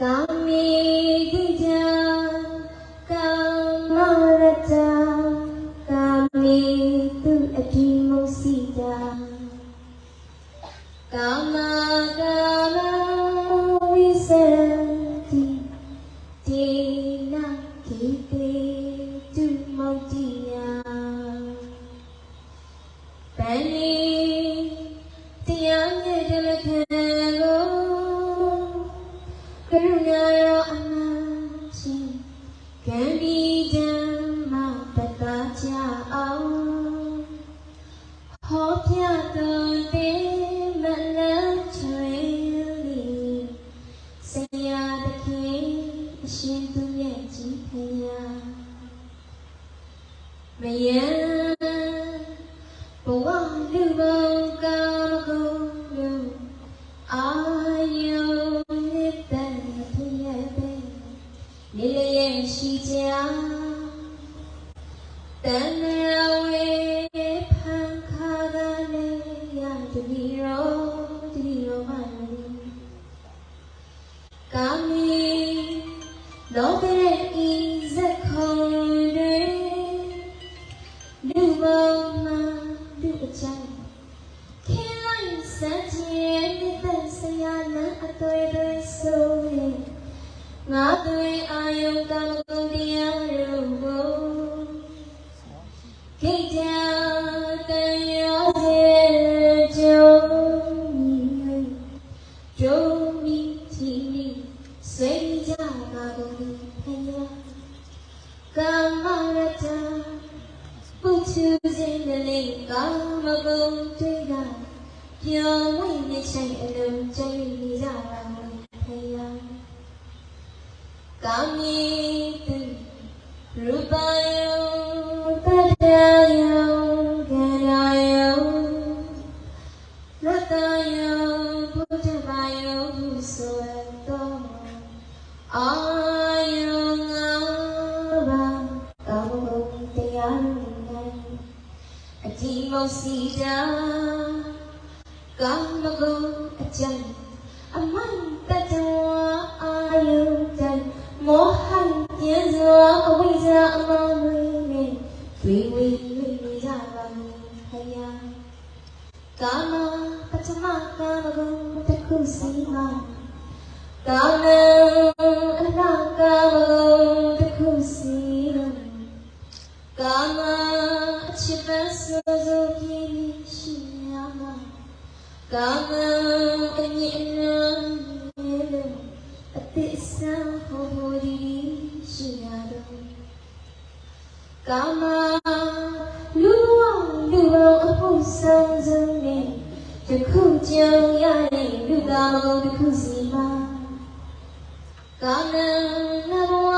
ကာမေတိကြ ရာတခင်အရှင်သူရဲ့ကြည်ဖယားမယံဘဝလူဘုံကာမဂုဏ်လူအာယုနိတ္တဖြစ်ရဲ့ပဲနေ အာယုကံကုန်တရားတို့ ကာမိတုရူပယောပတ္တယောခန္ဓာယောရတယောဘုဒ္ဓဘာယောဟုဆို အဝိဇ္ဇာအမောင်တွေနဲ့တွေ့ဝေနေကြပါမည်ဖယားကာမပထမကာမဂုဏ်တစ်ခုစီမှာကာမအနာကာမဂုဏ်တစ်ခုစီမှာကာမအချစ်ပန်းဆိုဆိုပြည့်ရှိရမှာကာမအမြင့်အနံ့ရဲ့လို့အသစ်ဆန်းဟောဟောဒီရှိရတော့ ကာမလူဝလူဝအဖို့ဆောင်စုံနဲ့တခုကြုံရတဲ့လူကောင်းတစ်ခုစီမှာကာမနဘဝ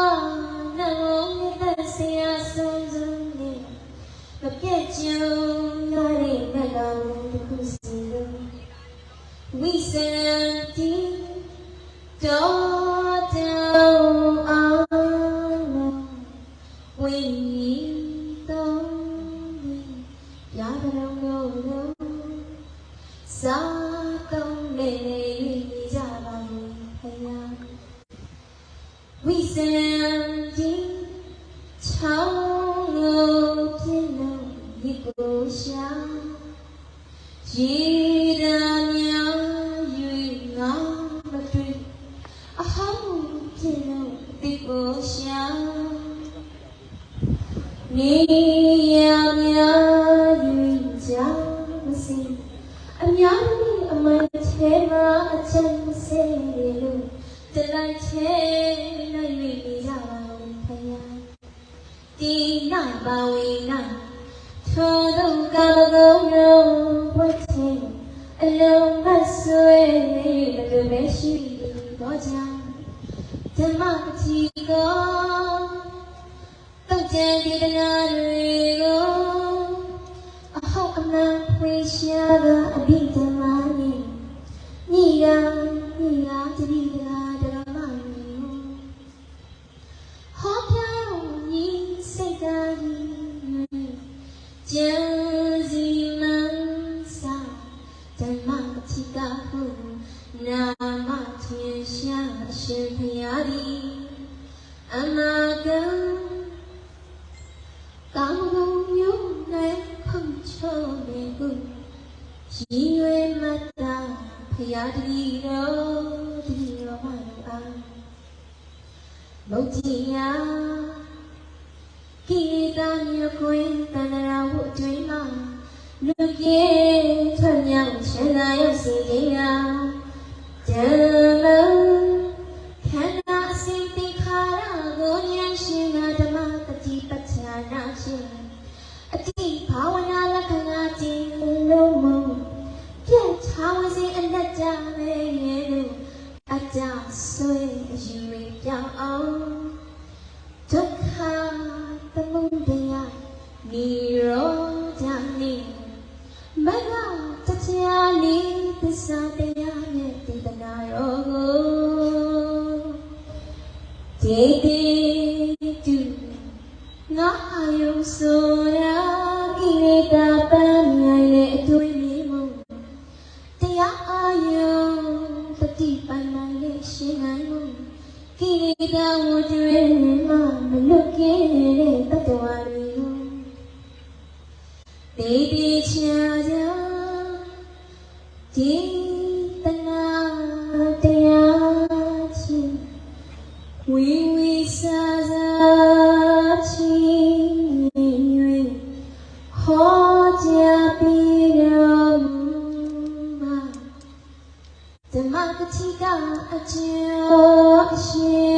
we send you ချောင်းလို့ပြင်းလို့ဒီကိုရှာရည်ရမြယူငါမတွေ့အဟောင်းပြင်းလို့ဒီကိုရှာနေရမြယူကြမစီအများကြီးအမန်ချဲမှာအချ ပါဝိနာသောဒုကာမဂုဏ်ရောဝတ်ခြင်းအလုံးမဆွေမတူမရှိတော့ကြဓမ္မတိကောတုတ်ကြံဒီတနာတွေကိုအဟောက်အမှန်ဖွေရှာကအဘိဓမ္မာနိညီကညီကတတိက ကျန်စီမန်းစာဓမ္မအချိကဟုနာမထင်ရှားအရှင်ဖရာသည်အနာဂံကောင်းဘုံမျိုး၌ဖုန်ချုံနေကိုရည်ရွယ်မှတ်တာဖရာတည်းတော်တည်းတော်မှအားမုတ်ကြီးယာ ကိတာမြခွင်တဏ္ဍရာဝတ်တွင်မှာလူပြေထွက်မြောက်ရှင်သာရောက်စီခြင်းရာကျန်လုံးခန္ဓာအစိတ်တိခါရကိုဉာဏ်ရှင်ကဓမ္မတတိပဋ္ဌာနာရှင်အတိဘာဝနာလက္ခဏာကြည်လုံးမပြတ်ချဝစီအလက်ကြပဲရဲ့လို့အကြဆွေ ရေတေတုငါအာယုဆိုရာကိလေသာပန်းနိုင်လေအတွေးလေးမုံတရားအာယုပတိပိုင်နိုင်လေရှင်နိုင်မုံကိလေသာဝတ္တရေမှမလွတ်ကင်းတဲ့တတဝါတွေကိုတေတိချာချာဒီ ဓမ္မကတိကအကျိုးအရှင်